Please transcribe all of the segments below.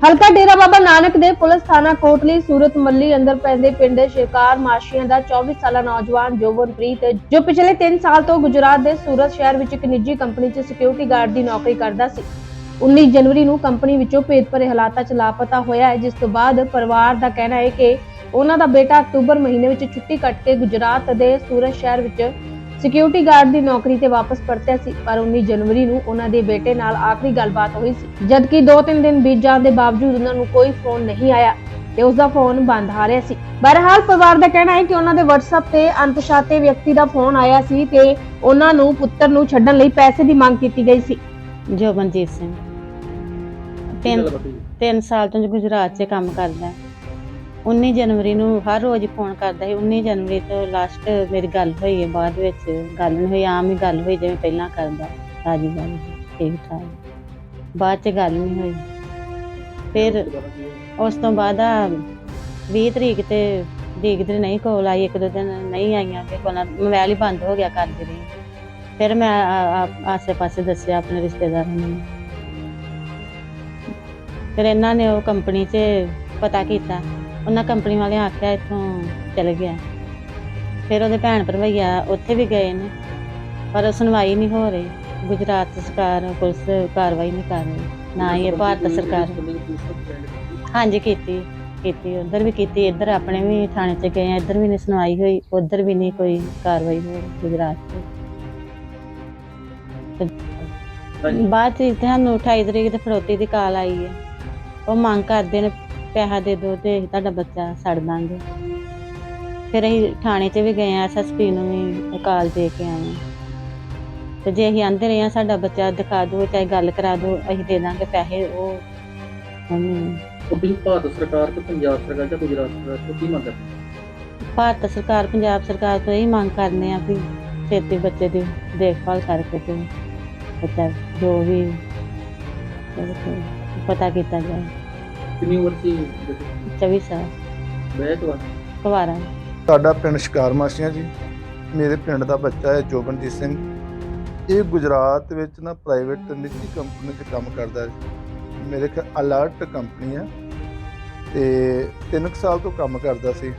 ਹਲਕਾ ਡੇਰਾ ਬਾਬਾ ਨਾਨਕ ਦੇ ਪੁਲਿਸ ਥਾਣਾ ਕੋਟਲੀ, ਸੂਰਤ ਮੱਲੀ ਅੰਦਰ ਪੈਂਦੇ ਪਿੰਡ ਸ਼ਿਕਾਰ ਮਾਸ਼ੀਆਂ ਦਾ 24 ਸਾਲਾ ਨੌਜਵਾਨ ਜੋਬਨਪ੍ਰੀਤ, ਜੋ ਪਿਛਲੇ 3 ਸਾਲ ਤੋਂ ਗੁਜਰਾਤ ਦੇ ਸੂਰਤ ਸ਼ਹਿਰ ਵਿੱਚ ਇੱਕ ਨਿੱਜੀ ਕੰਪਨੀ 'ਚ ਸਿਕਿਉਰਿਟੀ ਗਾਰਡ ਦੀ ਨੌਕਰੀ ਕਰਦਾ ਸੀ। 19 ਜਨਵਰੀ ਨੂੰ ਕੰਪਨੀ ਵਿੱਚੋਂ ਭੇਦ ਭਰੇ ਹਾਲਾਤਾਂ 'ਚ ਲਾਪਤਾ ਹੋਇਆ ਹੈ, ਜਿਸ ਤੋਂ ਬਾਅਦ ਪਰਿਵਾਰ ਦਾ ਕਹਿਣਾ ਹੈ ਕਿ ਉਹਨਾਂ ਦਾ ਬੇਟਾ ਅਕਤੂਬਰ ਮਹੀਨੇ ਵਿੱਚ ਛੁੱਟੀ ਕੱਟ ਕੇ ਗੁਜਰਾਤ ਦੇ ਸੂਰਤ ਸ਼ਹਿਰ ਵਿੱਚ ਸਿਕਿਉਰਿਟੀ ਗਾਰਡ ਦੀ ਨੌਕਰੀ ਤੇ ਵਾਪਸ ਪਰਤਿਆ ਸੀ ਪਰ 19 ਜਨਵਰੀ ਨੂੰ ਉਹਨਾਂ ਦੇ ਬੇਟੇ ਨਾਲ ਆਖਰੀ ਗੱਲਬਾਤ ਹੋਈ ਸੀ। ਜਦਕਿ 2-3 ਦਿਨ ਬੀਤ ਜਾਣ ਦੇ ਬਾਵਜੂਦ ਉਹਨਾਂ ਨੂੰ ਕੋਈ ਫੋਨ ਨਹੀਂ ਆਇਆ ਤੇ ਉਸ ਦਾ ਫੋਨ ਬੰਦ ਆ ਰਿਹਾ ਸੀ। ਬਹਰਹਾਲ ਪਰਿਵਾਰ ਦਾ ਕਹਿਣਾ ਹੈ ਕਿ ਉਹਨਾਂ ਦੇ WhatsApp ਤੇ ਅਣਪਛਾਤੇ ਵਿਅਕਤੀ ਦਾ ਫੋਨ ਆਇਆ ਸੀ ਤੇ ਉਹਨਾਂ ਨੂੰ ਪੁੱਤਰ ਨੂੰ ਛੱਡਣ ਲਈ ਪੈਸੇ ਦੀ ਮੰਗ ਕੀਤੀ ਗਈ ਸੀ। ਜੋਬਨਜੀਤ ਸਿੰਘ ਤਿੰਨ ਤਿੰਨ ਸਾਲ ਤੋਂ ਗੁਜਰਾਤ 'ਚ ਕੰਮ ਕਰਦਾ। ਹੈ। 19 ਜਨਵਰੀ ਨੂੰ ਹਰ ਰੋਜ਼ ਫੋਨ ਕਰਦਾ ਸੀ। 19 ਜਨਵਰੀ ਤੋਂ ਲਾਸਟ ਮੇਰੀ ਗੱਲ ਹੋਈ ਹੈ, ਬਾਅਦ ਵਿੱਚ ਗੱਲ ਨਹੀਂ ਹੋਈ, ਆਮ ਹੀ ਗੱਲ ਹੋਈ ਜਿਵੇਂ ਪਹਿਲਾਂ ਕਰਦਾ, ਰਾਜੀ ਬਾਜੀ, ਠੀਕ ਠਾਕ। ਬਾਅਦ 'ਚ ਗੱਲ ਨਹੀਂ ਹੋਈ। ਫਿਰ ਉਸ ਤੋਂ ਬਾਅਦ ਆ 20 ਤਰੀਕ ਤੇ ਦੇਖਦੇ ਨਹੀਂ ਕੋਲ ਆਈ, ਇੱਕ ਦੋ ਦਿਨ ਨਹੀਂ ਆਈਆਂ ਕਿ ਕੋਲ ਮੋਬਾਈਲ ਹੀ ਬੰਦ ਹੋ ਗਿਆ ਕਰਦੀ ਰਹੀ ਫਿਰ ਮੈਂ ਆਸੇ-ਪਾਸੇ ਦੱਸਿਆ ਆਪਣੇ ਰਿਸ਼ਤੇਦਾਰਾਂ ਨੂੰ। ਫਿਰ ਇਹਨਾਂ ਨੇ ਉਹ ਕੰਪਨੀ 'ਚ ਪਤਾ ਕੀਤਾ। ਉਹਨਾਂ ਕੰਪਨੀ ਵਾਲਿਆਂ ਆਖਿਆ ਇੱਥੋਂ ਚਲੇ ਗਿਆ। ਫਿਰ ਉਹਦੇ ਭੈਣ ਭਰਵਈਆ ਉੱਥੇ ਵੀ ਗਏ ਨੇ ਪਰ ਸੁਣਵਾਈ ਨਹੀਂ ਹੋ ਰਹੀ। ਗੁਜਰਾਤ ਸਰਕਾਰ ਪੁਲਿਸ ਕਾਰਵਾਈ ਨਹੀਂ ਕਰ ਰਹੀ ਨਾ ਹੀ ਇਹ ਭਾਰਤ ਸਰਕਾਰ। ਹਾਂਜੀ ਕੀਤੀ ਕੀਤੀ ਉਧਰ ਵੀ ਕੀਤੀ ਇੱਧਰ ਆਪਣੇ ਵੀ ਥਾਣੇ 'ਚ ਗਏ ਆ ਇੱਧਰ ਵੀ ਨਹੀਂ ਸੁਣਵਾਈ ਹੋਈ ਉਧਰ ਵੀ ਨਹੀਂ ਕੋਈ ਕਾਰਵਾਈ ਹੋਈ ਗੁਜਰਾਤ 'ਚ ਬਾਅਦ 'ਚ ਤੁਹਾਨੂੰ 28 ਤਰੀਕ ਤੇ ਫਰੋਤੀ ਦੀ ਕਾਲ ਆਈ ਹੈ। ਉਹ ਮੰਗ ਕਰਦੇ ਨੇ ਪੈਸਾ ਦੇ ਦਿਓ ਤੇ ਅਸੀਂ ਤੁਹਾਡਾ ਬੱਚਾ ਛੱਡ ਦਾਂਗੇ। ਫਿਰ ਅਸੀਂ ਥਾਣੇ 'ਚ ਵੀ ਗਏ ਆ ਐਸਐਸਪੀ ਨੂੰ ਵੀ ਕਾਲ ਦੇ ਕੇ ਆਏ ਹਾਂ ਤੇ ਜੇ ਅਸੀਂ ਆਂਦੇ ਰਹੇ ਆ ਸਾਡਾ ਬੱਚਾ ਦਿਖਾ ਦਿਓ ਚਾਹੇ ਗੱਲ ਕਰਾ ਦਿਓ ਅਸੀਂ ਦੇ ਦਾਂਗੇ ਪੈਸੇ ਉਹ ਉਹਨੂੰ ਉਹ ਤੁਸੀਂ ਭਾਰਤ ਸਰਕਾਰ ਤੇ ਪੰਜਾਬ ਸਰਕਾਰ ਜਾਂ ਗੁਜਰਾਤ ਸਰਕਾਰ ਤੋਂ ਕੀ ਮੰਗ ਕਰਦੇ? ਭਾਰਤ ਸਰਕਾਰ ਪੰਜਾਬ ਸਰਕਾਰ ਤੋਂ ਇਹ ਮੰਗ ਕਰਨੇ ਆ ਵੀ ਛੇਤੀ ਬੱਚੇ ਦੀ ਦੇਖਭਾਲ ਕਰਕੇ ਤੇ ਬੱਚਾ ਜੋ ਵੀ ਪਤਾ ਕੀਤਾ ਜਾਏ। ਕਿੰਨੀ ਉਮਰ ਸੀ? 24 ਸਾਲ। ਬੈਠ ਵਾ। ਕੁਵਾਰਾ ਸਾਡਾ ਪਿੰਡ ਸ਼ਿਕਾਰ ਮਾਸੀਆਂ ਜੀ ਮੇਰੇ ਪਿੰਡ ਦਾ ਬੱਚਾ ਹੈ ਜੋਬਨਜੀਤ ਸਿੰਘ। ਇਹ ਗੁਜਰਾਤ ਵਿੱਚ ਨਾ ਪ੍ਰਾਈਵੇਟ ਨਿੱਜੀ ਕੰਪਨੀ 'ਚ ਕੰਮ ਕਰਦਾ ਹੈ। ਮੇਰੇ ਖਿਆਲ ਅਲਰਟ ਕੰਪਨੀ ਹੈ ਤੇ 3 ਸਾਲ ਤੋਂ ਕੰਮ ਕਰਦਾ ਸੀ।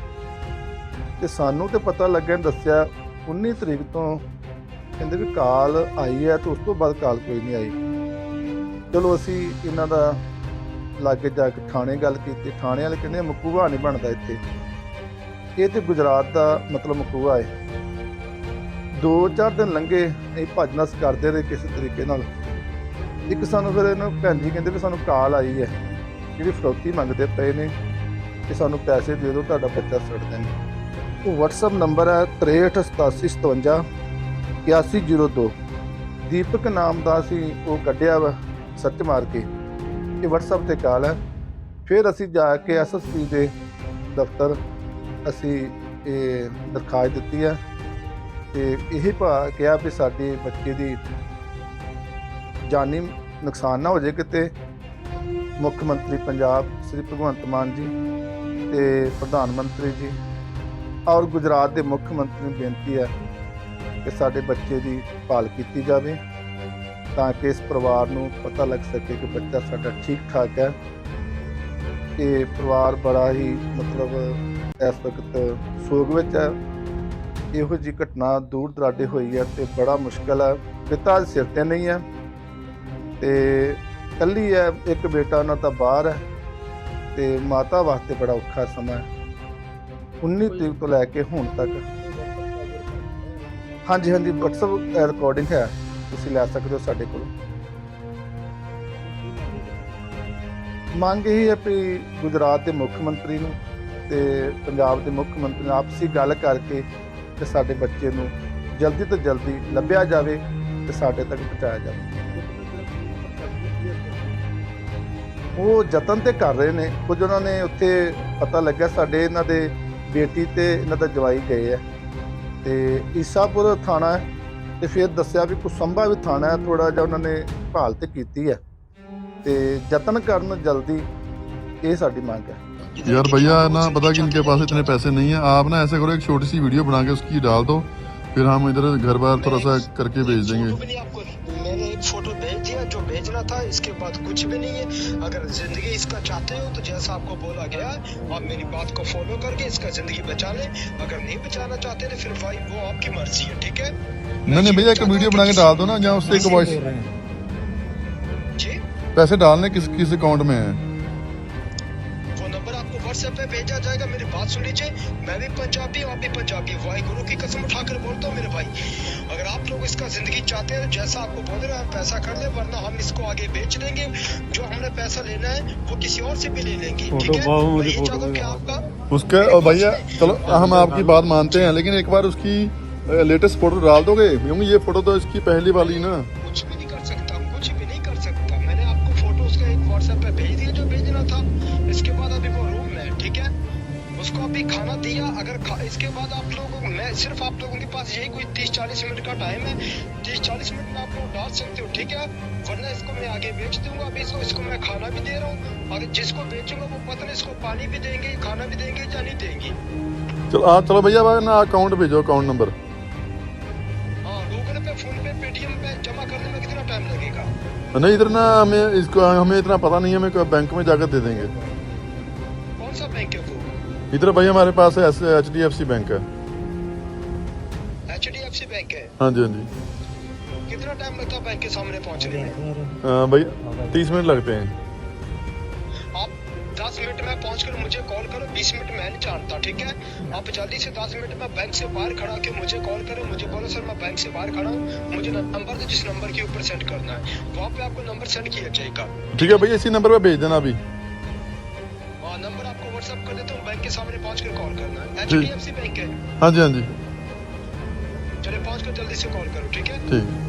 ਤੇ ਸਾਨੂੰ ਤੇ ਪਤਾ ਲੱਗਿਆ ਦੱਸਿਆ 19 ਤਰੀਕ ਤੋਂ ਕਹਿੰਦੇ ਵੀ ਕਾਲ ਆਈ ਹੈ ਤੇ ਉਸ ਤੋਂ ਬਾਅਦ ਕਾਲ ਕੋਈ ਨਹੀਂ ਆਈ। ਚਲੋ ਅਸੀਂ ਇਹਨਾਂ ਦਾ ਲਾਗੇ ਜਾ ਕੇ ਥਾਣੇ ਗੱਲ ਕੀਤੀ, ਥਾਣੇ ਵਾਲੇ ਕਹਿੰਦੇ ਮਕੂਵਾ ਨਹੀਂ ਬਣਦਾ ਇੱਥੇ। ਇਹ ਤੇ ਗੁਜਰਾਤ ਦਾ ਮਤਲਬ ਮਕੂਆ ਹੈ ਦੋ ਚਾਰ ਦਿਨ ਲੰਘੇ, ਅਸੀਂ ਭੱਜ ਕਰਦੇ ਰਹੇ ਕਿਸੇ ਤਰੀਕੇ ਨਾਲ। ਇੱਕ ਸਾਨੂੰ ਫਿਰ ਇਹਨਾਂ ਭੈਣ ਜੀ ਕਹਿੰਦੇ ਵੀ ਸਾਨੂੰ ਕਾਲ ਆਈ ਹੈ ਜਿਹੜੀ ਫਰੋਤੀ ਮੰਗਦੇ ਪਏ ਨੇ ਕਿ ਸਾਨੂੰ ਪੈਸੇ ਦੇ ਦਿਓ, ਤੁਹਾਡਾ ਬੱਚਾ ਛੱਡ ਦੇਣਗੇ। ਉਹ WhatsApp ਨੰਬਰ ਹੈ 638757 8102 ਦੀਪਕ ਨਾਮ ਦਾ ਅਸੀਂ ਉਹ ਕੱਢਿਆ ਵਾ ਸਰਚ ਮਾਰ ਕੇ। ਇਹ WhatsApp ਤੇ ਕਾਲ ਹੈ। ਫਿਰ ਅਸੀਂ ਜਾ ਕੇ ਐਸਐਸਪੀ ਦੇ ਦਫ਼ਤਰ ਅਸੀਂ ਇਹ ਦਰਖਾਸਤ ਦਿੱਤੀ ਹੈ। ਤੇ ਇਹ ਭਾ ਕਿਹਾ ਵੀ ਸਾਡੇ ਬੱਚੇ ਦੀ ਜਾਨੀ ਨੁਕਸਾਨ ਨਾ ਹੋ ਜਾਏ ਕਿਤੇ। ਮੁੱਖ ਮੰਤਰੀ ਪੰਜਾਬ ਸ੍ਰੀ ਭਗਵੰਤ ਮਾਨ ਜੀ ਤੇ ਪ੍ਰਧਾਨ ਮੰਤਰੀ ਜੀ ਔਰ ਗੁਜਰਾਤ ਦੇ ਮੁੱਖ ਮੰਤਰੀ ਨੂੰ ਬੇਨਤੀ ਹੈ ਕਿ ਸਾਡੇ ਬੱਚੇ ਦੀ ਭਾਲ ਕੀਤੀ ਜਾਵੇ। ਤਾਂ ਕਿ ਇਸ ਪਰਿਵਾਰ ਨੂੰ ਪਤਾ ਲੱਗ ਸਕੇ ਕਿ ਬੱਚਾ ਸਾਡਾ ਠੀਕ ਠਾਕ ਹੈ। ਇਹ ਪਰਿਵਾਰ ਬੜਾ ਹੀ ਮਤਲਬ ਇਸ ਵਕਤ ਸੋਗ ਵਿੱਚ ਹੈ। ਇਹੋ ਜੀ ਘਟਨਾ ਦੂਰ ਦਰਾਡੇ ਹੋਈ ਹੈ ਤੇ ਬੜਾ ਮੁਸ਼ਕਲ ਹੈ। ਪਿਤਾ ਦੇ ਸਿਰ ਤੇ ਨਹੀਂ ਹੈ ਤੇ ਕੱਲੀ ਹੈ ਇੱਕ ਬੇਟਾ ਉਹਨਾਂ ਦਾ ਬਾਹਰ ਹੈ ਤੇ ਮਾਤਾ ਵਾਸਤੇ ਬੜਾ ਔਖਾ ਸਮਾਂ ਹੈ। 19 ਤਰੀਕ ਤੋਂ ਲੈ ਕੇ ਹੁਣ ਤੱਕ। ਹਾਂਜੀ ਹਾਂਜੀ WhatsApp ਰਿਕਾਰਡਿੰਗ ਹੈ। ਤੁਸੀਂ ਲੈ ਸਕਦੇ ਹੋ ਸਾਡੇ ਕੋਲੋਂ। ਮੰਗ ਇਹ ਹੈ ਵੀ ਗੁਜਰਾਤ ਦੇ ਮੁੱਖ ਮੰਤਰੀ ਨੂੰ ਤੇ ਪੰਜਾਬ ਦੇ ਮੁੱਖ ਮੰਤਰੀ ਨਾਲ ਆਪਸੀ ਗੱਲ ਕਰਕੇ ਤੇ ਸਾਡੇ ਬੱਚੇ ਨੂੰ ਜਲਦੀ ਤੋਂ ਜਲਦੀ ਲੱਭਿਆ ਜਾਵੇ ਤੇ ਸਾਡੇ ਤੱਕ ਪਹੁੰਚਾਇਆ ਜਾਵੇ। ਉਹ ਯਤਨ ਤੇ ਕਰ ਰਹੇ ਨੇ। ਕੁਝ ਉਹਨਾਂ ਨੇ ਉੱਥੇ ਪਤਾ ਲੱਗਿਆ ਸਾਡੇ ਇਹਨਾਂ ਦੇ ਬੇਟੀ ਤੇ ਇਹਨਾਂ ਦਾ ਜਵਾਈ ਗਏ ਆ। ਤੇ ਈਸਾਪੁਰ ਥਾਣਾ ਤੇ ਫਿਰ ਦੱਸਿਆ ਵੀ ਕੁਸੰਭਾ ਵੀ ਥਾਣਾ ਹੈ ਥੋੜਾ ਜਿਹਾ ਉਹਨਾਂ ਨੇ ਭਾਲ ਤੇ ਕੀਤੀ ਹੈ ਤੇ ਯਤਨ ਕਰਨ ਜਲਦੀ ਇਹ ਸਾਡੀ ਮੰਗ ਹੈ यार भैया ना पता कि इनके पास इतने पैसे नहीं है आप ना ऐसे करो एक छोटी सी वीडियो बना के उसकी डाल दो फिर हम इधर घर बार थोड़ा सा करके भेज देंगे تھا اس کے بعد کچھ بھی نہیں ہے۔ اگر زندگی اس کا چاہتے ہو تو جیسا آپ کو بولا گیا آپ میری بات کو فالو کر کے اس کا زندگی بچا لیں۔ اگر نہیں بچانا چاہتے تو پھر بھائی وہ آپ کی مرضی ہے ٹھیک ہے؟ نہیں نہیں بھیا ایک ویڈیو بنا کے ڈال دو نا یا اس سے ایک وائس جی؟ پیسے ڈالنے کس کس اکاؤنٹ میں ہیں؟ واٹس ایپ پہ بھیجا جائے گا میری بات سن لیجیے میں بھی پنجابی ہوں آپ بھی پنجابی واہ گرو کی قسم اٹھا کر بولتا ہوں میرے بھائی اگر آپ لوگ اس کا زندگی چاہتے ہیں جیسا آپ کو بول رہے ہیں پیسہ کر لیں ورنہ ہم اس کو آگے بیچ دیں گے جو ہم نے پیسہ لینا ہے وہ کسی اور سے بھی لے لیں گے اس کے بھیا چلو ہم آپ کی بات مانتے ہیں لیکن ایک بار اس کی لیٹسٹ فوٹو ڈال دو گے یہ فوٹو تو اس کی پہلی والی نا کھانا دیا اگر اس کے بعد آپ لوگوں میں صرف آپ لوگوں کے پاس یہی کوئی تیس چالیس منٹ کا ٹائم ہے۔ تیس چالیس منٹ میں آپ لوگ ڈال سکتے ہو ٹھیک ہے؟ ورنہ اس کو میں آگے بیچ دوں گا ابھی اس کو اس کو میں کھانا بھی دے رہا ہوں۔ اور جس کو بیچوں گا وہ پتہ نہیں اس کو پانی بھی دیں گے کھانا بھی دیں گے یا نہیں دیں گے۔ چلو آپ چلو بھیا بھائی نا اکاؤنٹ بھیجو اکاؤنٹ نمبر ہاں گوگل پہ فون پہ پے ٹی ایم پہ جمع کرنے میں کتنا ٹائم لگے گا؟ نہیں ادھر نا ہمیں اس کو ہمیں اتنا پتہ نہیں ہے ہمیں بینک میں جا کر دے دیں گے۔ کون سا بینک ہے وہ؟ ادھر بھائی ہمارے پاس ہے ایسے H D F C bank ہے۔ H D F C bank ہے۔ ہاں جی ہاں جی۔ کتنا ٹائم لگتا ہے بینک کے سامنے پہنچنے میں بھائی تیس منٹ لگتے ہیں۔ آپ دس منٹ میں پہنچ کر مجھے کال کرو بیس منٹ میں نہیں جانتا ٹھیک ہے؟ آپ جلدی سے دس منٹ میں بینک سے باہر کھڑا کے مجھے کال کرو مجھے بولو سر میں بینک سے باہر کھڑا ہوں مجھے نمبر دے جس نمبر کے اوپر سینڈ کرنا ہے۔ وہاں پہ آپ کو نمبر سینڈ کیا جائے گا؟ ٹھیک ہے بھائی اسی نمبر پہ بھیج دینا ابھی۔ नंबर आपको व्हाट्सएप कर देता हूँ बैंक के सामने पहुंच कर कॉल करना है H G. D F C bank है हाँ जी हाँ जी चलिए पहुंच कर जल्दी से कॉल करो ठीक है ठीक